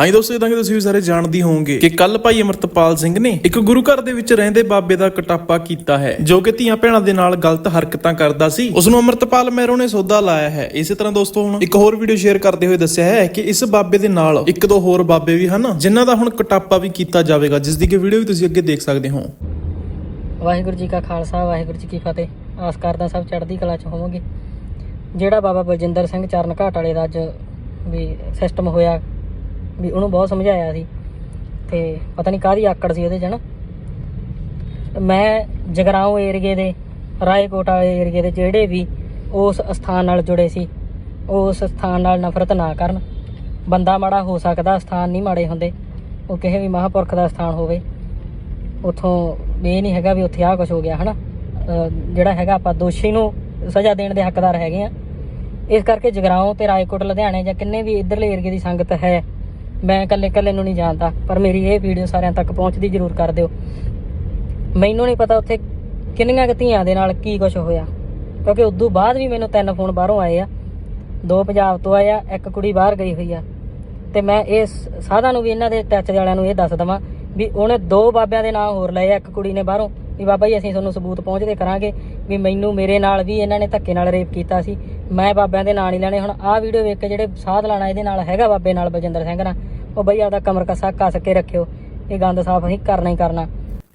ਹਾਂਜੀ ਦੋਸਤੋ ਇਦਾਂ ਕਿ ਤੁਸੀਂ ਵੀ ਸਾਰੇ ਜਾਣਦੇ ਹੋਵੋਗੇ ਕਿ ਕੱਲ ਭਾਈ ਅਮਰਤਪਾਲ ਸਿੰਘ ਨੇ ਇੱਕ ਗੁਰੂ ਘਰ ਦੇ ਵਿੱਚ ਰਹਿੰਦੇ ਬਾਬੇ ਦਾ ਕਟਾਪਾ ਕੀਤਾ ਹੈ ਜੋ ਕਿ ਧੀਆਂ ਭੈਣਾਂ ਦੇ ਨਾਲ ਗਲਤ ਹਰਕਤਾਂ ਕਰਦਾ ਸੀ। ਉਸ ਨੂੰ ਅਮਰਤਪਾਲ ਮਹਿਰੋ ਨੇ ਸੌਦਾ ਲਾਇਆ ਹੈ। ਇਸੇ ਤਰ੍ਹਾਂ ਦੋਸਤੋ ਹੁਣ ਇੱਕ ਹੋਰ ਵੀਡੀਓ ਸ਼ੇਅਰ ਕਰਦੇ ਹੋਏ ਦੱਸਿਆ ਹੈ ਕਿ ਇਸ ਬਾਬੇ ਦੇ ਨਾਲ ਇੱਕ ਦੋ ਹੋਰ ਬਾਬੇ ਵੀ ਹਨ ਜਿਨ੍ਹਾਂ ਦਾ ਹੁਣ ਕਟਾਪਾ ਵੀ ਕੀਤਾ ਜਾਵੇਗਾ ਜਿਸ ਦੀ ਕਿ ਵੀਡੀਓ ਵੀ ਤੁਸੀਂ ਅੱਗੇ ਦੇਖ ਸਕਦੇ ਹੋ। ਵਾਹਿਗੁਰੂ ਜੀ ਕਾ ਖਾਲਸਾ ਵਾਹਿਗੁਰੂ ਜੀ ਕੀ ਫਤਿਹ। ਆਸ ਕਰਦਾ ਸਭ ਚੜ੍ਹਦੀ ਕਲਾ ਚ ਹੋਵੋਗੇ। ਜਿਹੜਾ ਬਾਬਾ ਬਲਜਿੰਦਰ ਸਿੰਘ ਚਰਨ ਘਾਟ ਵਾਲੇ ਦਾ ਅੱਜ ਵੀ ਸਿਸਟਮ ਹੋਇਆ ਵੀ ਉਹਨੂੰ ਬਹੁਤ ਸਮਝਾਇਆ ਸੀ ਤੇ ਪਤਾ ਨਹੀਂ ਕਾਹਦੀ ਆਕੜ ਸੀ ਉਹਦੇ ਚ ਨਾ। ਮੈਂ ਜਗਰਾਉਂ ਏਰੀਏ ਦੇ, ਰਾਏਕੋਟ ਵਾਲੇ ਏਰੀਏ ਦੇ ਜਿਹੜੇ ਵੀ ਉਸ ਸਥਾਨ ਨਾਲ ਜੁੜੇ ਸੀ, ਉਸ ਸਥਾਨ ਨਾਲ ਨਫ਼ਰਤ ਨਾ ਕਰਨ। ਬੰਦਾ ਮਾੜਾ ਹੋ ਸਕਦਾ, ਸਥਾਨ ਨਹੀਂ ਮਾੜੇ ਹੁੰਦੇ। ਉਹ ਕਿਸੇ ਵੀ ਮਹਾਪੁਰਖ ਦਾ ਸਥਾਨ ਹੋਵੇ। ਉਥੋਂ ਇਹ ਨਹੀਂ ਹੈਗਾ ਵੀ ਉੱਥੇ ਆਹ ਕੁਝ ਹੋ ਗਿਆ, ਹਨਾ? ਅਹ ਜਿਹੜਾ ਹੈਗਾ ਆਪਾਂ ਦੋਸ਼ੀ ਨੂੰ ਸਜ਼ਾ ਦੇਣ ਦੇ ਹੱਕਦਾਰ ਹੈਗੇ ਆ। ਇਸ ਕਰਕੇ ਜਗਰਾਉਂ ਤੇ ਰਾਏਕੋਟ, ਲੁਧਿਆਣੇ ਜਾਂ ਕਿੰਨੇ ਵੀ ਇਧਰਲੇ ਏਰੀਏ ਦੀ ਸੰਗਤ ਹੈ ਮੈਂ ਇਕੱਲੇ ਇਕੱਲੇ ਨੂੰ ਨਹੀਂ ਜਾਣਦਾ, ਪਰ ਮੇਰੀ ਇਹ ਵੀਡੀਓ ਸਾਰਿਆਂ ਤੱਕ ਪਹੁੰਚਦੀ ਜ਼ਰੂਰ ਕਰ ਦਿਓ। ਮੈਨੂੰ ਨਹੀਂ ਪਤਾ ਉੱਥੇ ਕਿੰਨੀਆਂ ਕੁ ਧੀਆਂ ਦੇ ਨਾਲ ਕੀ ਕੁਝ ਹੋਇਆ, ਕਿਉਂਕਿ ਉਦੋਂ ਬਾਅਦ ਵੀ ਮੈਨੂੰ ਤਿੰਨ ਫੋਨ ਬਾਹਰੋਂ ਆਏ ਆ। ਦੋ ਪੰਜਾਬ ਤੋਂ ਆਏ ਆ, ਇੱਕ ਕੁੜੀ ਬਾਹਰ ਗਈ ਹੋਈ ਆ। ਤੇ ਮੈਂ ਇਹ ਸਾਧਾਂ ਨੂੰ ਵੀ ਇਹਨਾਂ ਦੇ ਟੱਚ ਵਾਲਿਆਂ ਨੂੰ ਇਹ ਦੱਸ ਦਵਾਂ ਵੀ ਉਹਨੇ ਦੋ ਬਾਬਿਆਂ ਦੇ ਨਾਂ ਹੋਰ ਲਏ ਆ, ਇੱਕ ਕੁੜੀ ਨੇ ਬਾਹਰੋਂ, ਵੀ ਬਾਬਾ ਜੀ ਅਸੀਂ ਤੁਹਾਨੂੰ ਸਬੂਤ ਪਹੁੰਚਦੇ ਕਰਾਂਗੇ ਵੀ ਮੈਨੂੰ ਮੇਰੇ ਨਾਲ ਵੀ ਇਹਨਾਂ ਨੇ ਧੱਕੇ ਨਾਲ ਰੇਪ ਕੀਤਾ ਸੀ। ਮੈਂ ਬਾਬਿਆਂ ਦੇ ਨਾਂ ਨਹੀਂ ਲੈਣੇ। ਹੁਣ ਆਹ ਵੀਡੀਓ ਵੇਖ ਕੇ ਜਿਹੜੇ ਸਾਧ ਲਾਣਾ ਇਹਦੇ ਨਾਲ ਹੈਗਾ ਬਾਬੇ ਨਾਲ ਬਲਜਿੰਦਰ ਸਿੰਘ ਨਾਲ, ਉਹ ਬਈ ਆਪਦਾ ਕਮਰ ਕਸਾ, ਕੱਸ ਕੇ ਰੱਖਿਓ। ਇਹ ਗੰਦ ਸਾਫ਼ ਅਸੀਂ ਕਰਨਾ ਹੀ ਕਰਨਾ।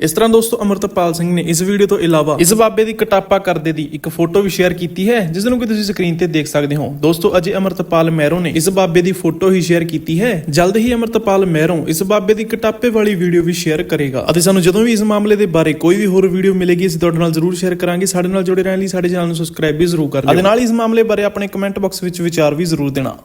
ਇਸ ਤਰ੍ਹਾਂ ਦੋਸਤੋ ਅਮਰਤਪਾਲ ਸਿੰਘ ਨੇ ਇਸ ਵੀਡੀਓ ਤੋਂ ਇਲਾਵਾ ਇਸ ਬਾਬੇ ਦੀ ਕਟਾਪਾ ਕਰਦੇ ਦੀ ਇੱਕ ਫੋਟੋ ਵੀ ਸ਼ੇਅਰ ਕੀਤੀ ਹੈ ਜਿਸ ਨੂੰ ਕਿ ਤੁਸੀਂ ਸਕਰੀਨ ਤੇ ਦੇਖ ਸਕਦੇ ਹੋ। ਦੋਸਤੋ ਅਜੇ ਅਮਰਤਪਾਲ ਮਹਿਰੋ ਨੇ ਇਸ ਬਾਬੇ ਦੀ ਫੋਟੋ ਹੀ ਸ਼ੇਅਰ ਕੀਤੀ ਹੈ। ਜਲਦ ਹੀ ਅਮਰਤਪਾਲ ਮਹਿਰੋ ਇਸ ਬਾਬੇ ਦੀ ਕਟਾਪੇ ਵਾਲੀ ਵੀਡੀਓ ਵੀ ਸ਼ੇਅਰ ਕਰੇਗਾ ਅਤੇ ਸਾਨੂੰ ਜਦੋਂ ਵੀ ਇਸ ਮਾਮਲੇ ਦੇ ਬਾਰੇ ਕੋਈ ਵੀ ਹੋਰ ਵੀਡੀਓ ਮਿਲੇਗੀ ਅਸੀਂ ਤੁਹਾਡੇ ਨਾਲ ਜ਼ਰੂਰ ਸ਼ੇਅਰ ਕਰਾਂਗੇ। ਸਾਡੇ ਨਾਲ ਜੁੜੇ ਰਹਿਣ ਲਈ ਸਾਡੇ ਚੈਨਲ ਨੂੰ ਸਬਸਕ੍ਰਾਈਬ ਵੀ ਜ਼ਰੂਰ ਕਰ ਲਿਓ। ਅਤੇ ਨਾਲ ਹੀ ਇਸ ਮਾਮਲੇ ਬਾਰੇ ਆਪਣੇ ਕਮੈਂਟ ਬਾਕਸ ਵਿੱਚ ਵਿਚਾਰ ਵੀ ਜ਼ਰੂਰ ਦੇਣਾ।